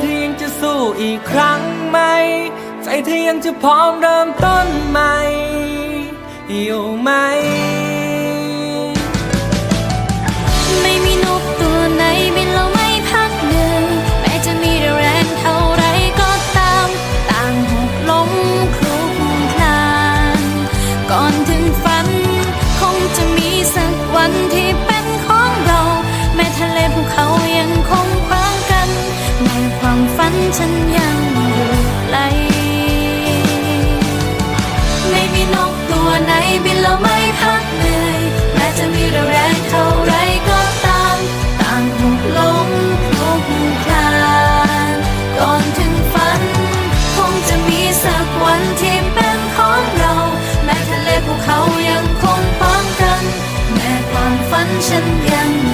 เธอยังจะสู้อีกครั้งไหม ใจเธอยังจะพร้อมเริ่มต้นใหม่ อยู่ไหม ไม่มีนกตัวไหนบินเราไม่พักเหนื่อยแม้จะมีแรงเท่าไรก็ตาม ต่างหกล้มคลุกคลาน ก่อนถึงฝัน คงจะมีสักวันที่ ฉันยังอยู่ไกลไม่มีนกตัวไหนบินแล้วไม่พักเหนื่อยแม้จะมีแรงเท่าไรก็ตามต่างถูกลงคลุกคลานก่อนถึงฝัน คงจะมีสักวันที่เป็นของเรา แม้ทะเลภูเขายังคงขวางกัน แม้ความฝันฉันยัง